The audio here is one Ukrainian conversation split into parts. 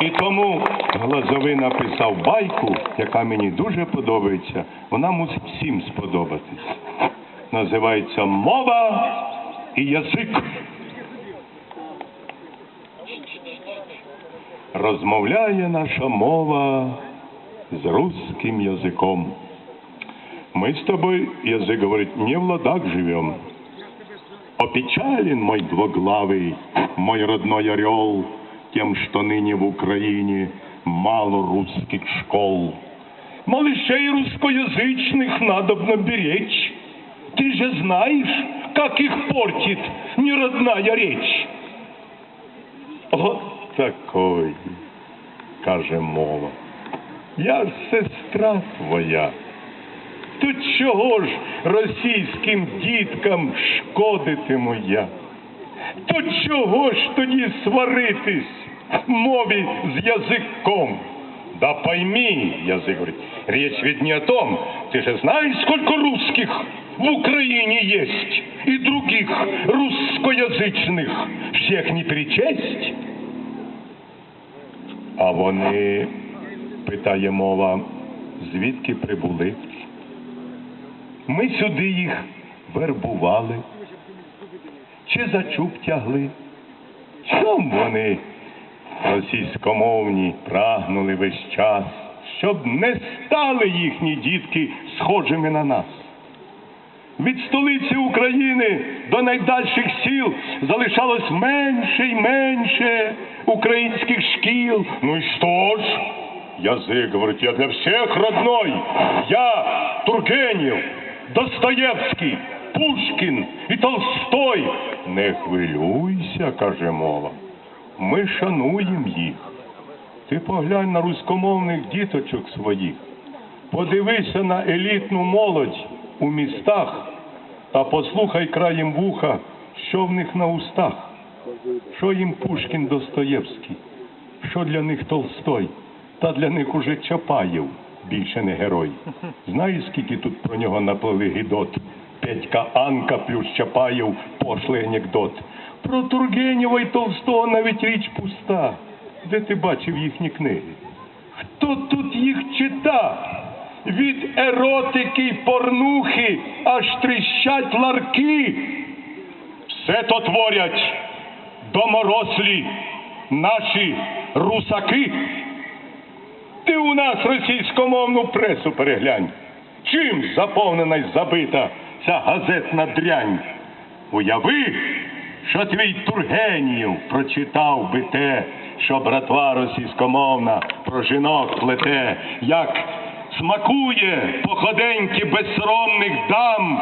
І тому Глазовий написав байку, яка мені дуже подобається. Вона мусить всім сподобатись. Називається Мова і язик. Розмовляє наша мова з русским язиком. Мы с тобой, язык говорит, не в ладах живем. Опечален мой двоглавый, мой родной орел, тем, что ныне в Украине мало русских школ. Малышей русскоязычных надобно беречь. Ты же знаешь, как их портит неродная речь. От такой, каже мова. Я ж сестра твоя. То чого ж російським діткам шкодитиму я? То чого ж тоді сваритись мові з язиком? Да пойми, язык говорит, речь ведь не о том. Ты же знаешь, сколько русских в Украине есть и других русскоязычных. Всех не перечесть. А вони, питає мова, звідки прибули? Ми сюди їх вербували, чи за чуб тягли. Чом вони Російськомовні прагнули весь час, щоб не стали їхні дітки схожими на нас. Від столиці України до найдальших сіл залишалось менше й менше українських шкіл. Ну і що ж? Язик, говорить, я для всіх родной. Я Тургенєв, Достоєвський, Пушкін і Толстой. Не хвилюйся, каже мова. Ми шануємо їх. Ти поглянь на руськомовних діточок своїх. Подивися на елітну молодь у містах та послухай краєм вуха, що в них на устах. Що їм Пушкін Достоєвський, що для них Толстой, та для них уже Чапаєв більше не герой. Знаєш, скільки тут про нього наплели гідот? Петька Анка плюс Чапаєв пошлий анекдот. Про Тургенєва і Толстого навіть річ пуста. Де ти бачив їхні книги? Хто тут їх чита? Від еротики й порнухи аж тріщать ларки. Все то творять доморослі наші русаки. Ти у нас російськомовну пресу переглянь. Чим заповнена й забита ця газетна дрянь? Уяви, що твій Тургенів прочитав би те, що братва російськомовна про жінок плете, як смакує походеньки безсоромних дам.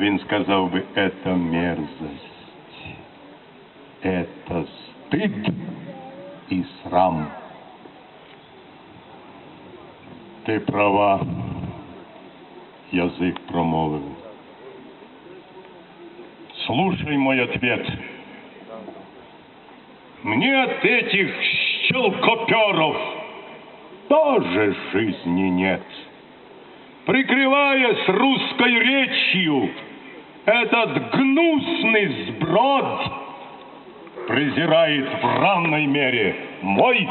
Він сказав би, это мерзость, это стыд і срам. Ти права, язик промовив. Слушай мой ответ. Мне от этих щелкоперов тоже жизни нет. Прикрываясь русской речью, этот гнусный сброд презирает в равной мере мой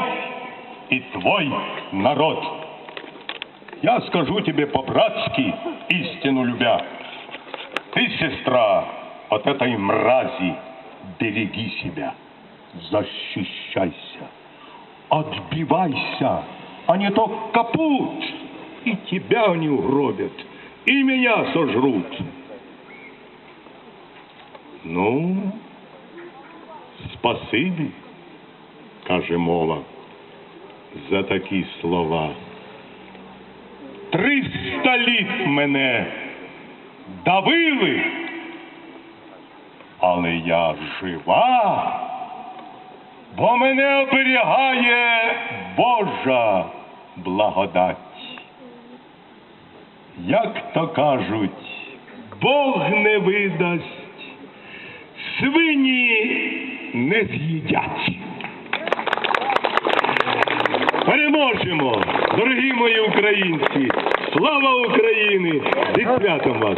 и твой народ. Я скажу тебе по-братски, истину любя. Ты, сестра, от этой мрази береги себя, защищайся, отбивайся, а не то капут, и тебя они угробят, и меня сожрут. Ну, спасибі, каже мова, за такі слова. Триста літ мене давили, Але я жива, бо мене оберігає Божа благодать. Як то кажуть, Бог не видасть, свині не з'їдять. Переможемо, дорогі мої українці! Слава Україні! Зі святом вас!